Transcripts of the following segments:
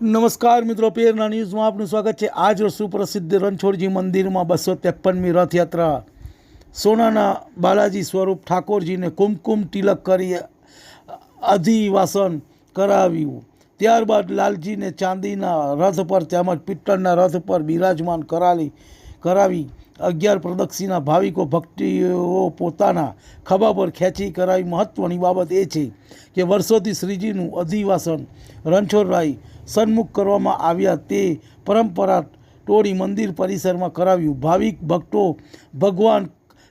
નમસ્કાર મિત્રો, પેરના ન્યૂઝમાં આપનું સ્વાગત છે. આજ સુપ્રસિદ્ધ રણછોડજી મંદિરમાં બસો ત્રેપનમી રથયાત્રા. સોનાના બાલાજી સ્વરૂપ ઠાકોરજીને કુમકુમ તિલક કરી અધિવાસન કરાવ્યું. ત્યારબાદ લાલજીને ચાંદીના રથ પર તેમજ પિત્તળના રથ પર બિરાજમાન કરાવી કરાવી. અગિયાર પ્રદક્ષિણા ભાવિકો ભક્તિઓ પોતાના ખભા પર ખેંચી કરાવી. મહત્ત્વની બાબત એ છે કે વર્ષોથી શ્રીજીનું અધિવાસન રણછોડરાય સન્મુખ કરવામાં આવ્યા તે પરંપરા તોડી મંદિર પરિસરમાં કરાવ્યું. ભાવિક ભક્તો ભગવાન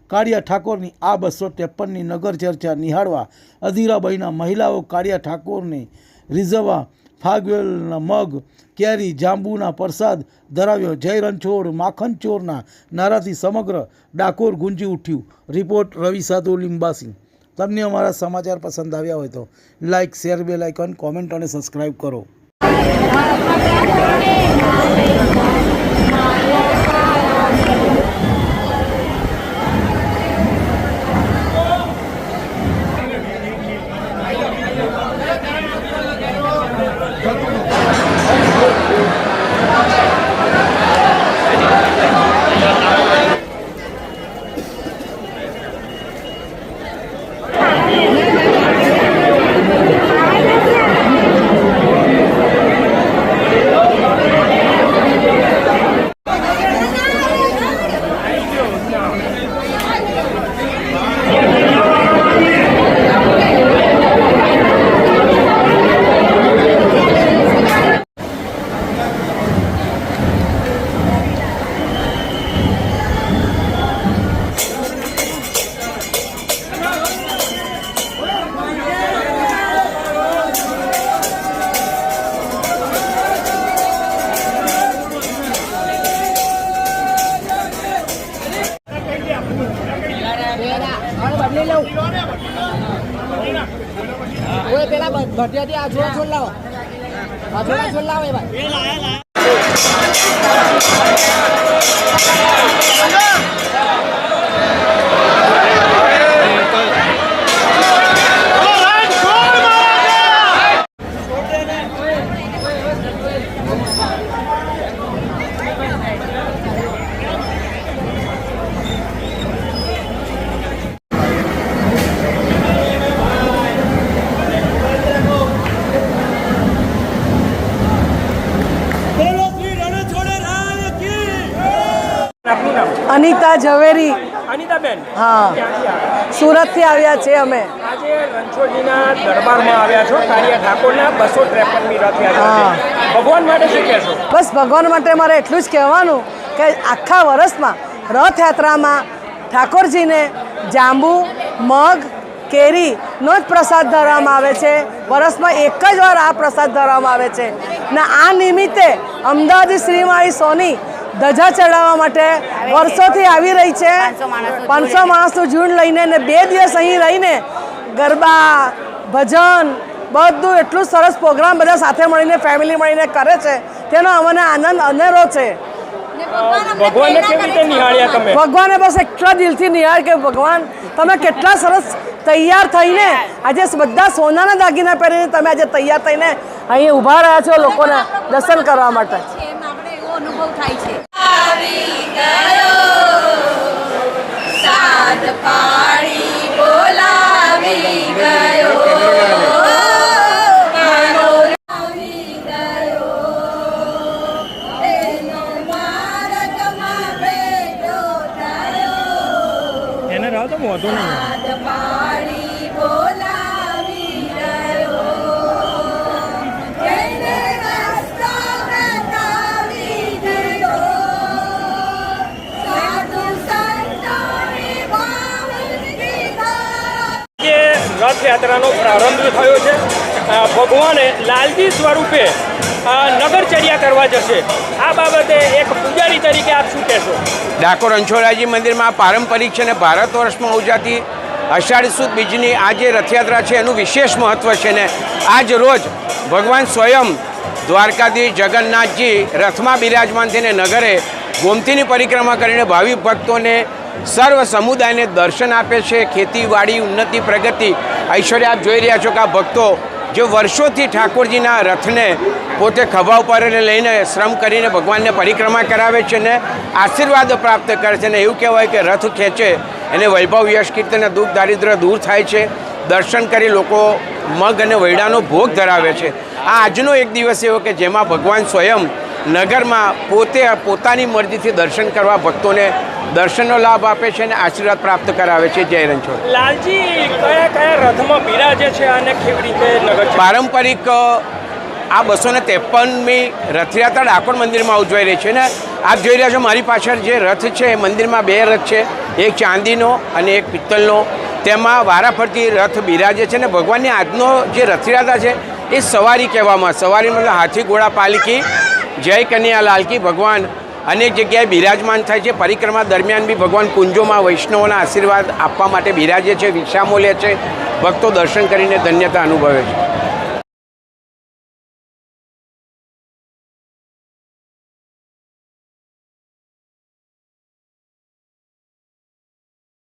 કાળિયા ઠાકોરની આ બસો ત્રેપનની નગર ચર્ચા નિહાળવા અધીરાબાઈના મહિલાઓ કાળિયા ઠાકોરને રીઝવવા ફાગવેલના મગ, કેરી, જાંબુના પ્રસાદ ધરાવ્યો. જય રણછોડ માખન ચોરના નારાથી સમગ્ર ડાકોર ગુંજી ઉઠ્યું. રિપોર્ટ રવિ સાધુ લિંબાસી. તમને અમારા સમાચાર પસંદ આવ્યા હોય તો like share, bell icon, comment અને સબસ્ક્રાઇબ કરો. ઓય પેલા ભટિયાથી આ છોડ છોડ લાવો. આ છોડ છોડ લાવો એ ભાઈ. આપનું નામ અનિતા ઝવેરી. અનિતાબેન. હા. સુરતથી આવ્યા છે અમે. આજે રણછોડજીના દરબારમાં આવ્યા છો કાળિયા ઠાકોરના બસો ત્રેપનમી રથયાત્રા ભગવાન માટે શું કહેશો? બસ ભગવાન માટે મારે એટલું જ કહેવાનું કે આખા વર્ષમાં રથયાત્રામાં ઠાકોરજીને જાંબુ મગ કેરીનો જ પ્રસાદ ધરવામાં આવે છે. વર્ષમાં એક જ વાર આ પ્રસાદ ધરવામાં આવે છે. ને આ નિમિત્તે અમદાવાદી શ્રીમાળી સોની ધજા ચડાવવા માટે વર્ષોથી આવી રહી છે. પાંચસો માણસનું ઝુંડ લઈને ને બે દિવસ અહીં રહીને ગરબા ભજન બધું એટલું સરસ પ્રોગ્રામ બધા સાથે મળીને ફેમિલી મળીને કરે છે. તેનો અમને આનંદ અનેરો છે. ભગવાનને કેવી રીતે નિહાળ્યા તમે? ભગવાને બસ એટલા દિલથી નિહાળ કે ભગવાન તમે કેટલા સરસ તૈયાર થઈને આજે બધા સોનાના દાગીના પહેરીને તમે આજે તૈયાર થઈને અહીં ઊભા રહ્યા છો લોકોને દર્શન કરવા માટે. એમ આપણે એવો અનુભવ થાય છે. એને રથયાત્રાનો પ્રારંભ થયો છે. ભગવાને લાલજી સ્વરૂપે નગરચર્યા કરવા જશે. આ બાબતે એક પૂજારી તરીકે આપ શું કહેશો? ડાકોર અંછોડાજી મંદિરમાં પારંપરિક છે અને ભારત વર્ષમાં ઉજાતી અષાઢ સુદ બીજની આ જે રથયાત્રા છે એનું વિશેષ મહત્ત્વ છે ને આજ રોજ ભગવાન સ્વયં દ્વારકાધીશ જગન્નાથજી રથમાં બિરાજમાન થઈને નગરે ગોમતીની પરિક્રમા કરીને ભાવિક ભક્તોને સર્વ સમુદાયને દર્શન આપે છે. ખેતીવાડી, ઉન્નતિ, પ્રગતિ. ઐશ્વર્ય, આપ જોઈ રહ્યા છો કે આ ભક્તો જે વર્ષોથી ઠાકોરજીના રથને પોતે ખભા ઉપર લઈને શ્રમ કરીને ભગવાનને પરિક્રમા કરાવે છે ને આશીર્વાદ પ્રાપ્ત કરે છે ને એવું કહેવાય કે રથ ખેંચે એને વૈભવ યશ, કીર્તન દુઃખ દારિદ્ર દૂર થાય છે. દર્શન કરી લોકો મગ અને વૈડાનો ભોગ ધરાવે છે. આ આજનો એક દિવસ એવો કે જેમાં ભગવાન સ્વયં નગરમાં પોતે પોતાની મરજીથી દર્શન કરવા ભક્તોને દર્શનનો લાભ આપે છે અને આશીર્વાદ પ્રાપ્ત કરાવે છે. જય રણછોડ. લાલજી કયા કયા રથમાં બિરાજે છે અને કેવી રીતે નગર પારંપરિક આ બસો ને ત્રેપનમી રથયાત્રા ડાકોર મંદિરમાં ઉજવાઈ રહી છે ને આપ જોઈ રહ્યા છો મારી પાછળ જે રથ છે એ મંદિરમાં બે રથ છે. એક ચાંદીનો અને એક પિત્તલનો. તેમાં વારાફરતી રથ બિરાજે છે ને ભગવાનની આજનો જે રથયાત્રા છે એ સવારી કહેવામાં સવારી મતલબ હાથી ઘોડા પાલકી જય કન્યા લાલકી ભગવાન. અનેક જગ્યાએ બિરાજમાન થાય છે. પરિક્રમા દરમિયાન બી ભગવાન કુંજોમાં વૈષ્ણવોના આશીર્વાદ આપવા માટે બિરાજે છે વિક્ષામો લે છે. ભક્તો દર્શન કરીને ધન્યતા અનુભવે છે.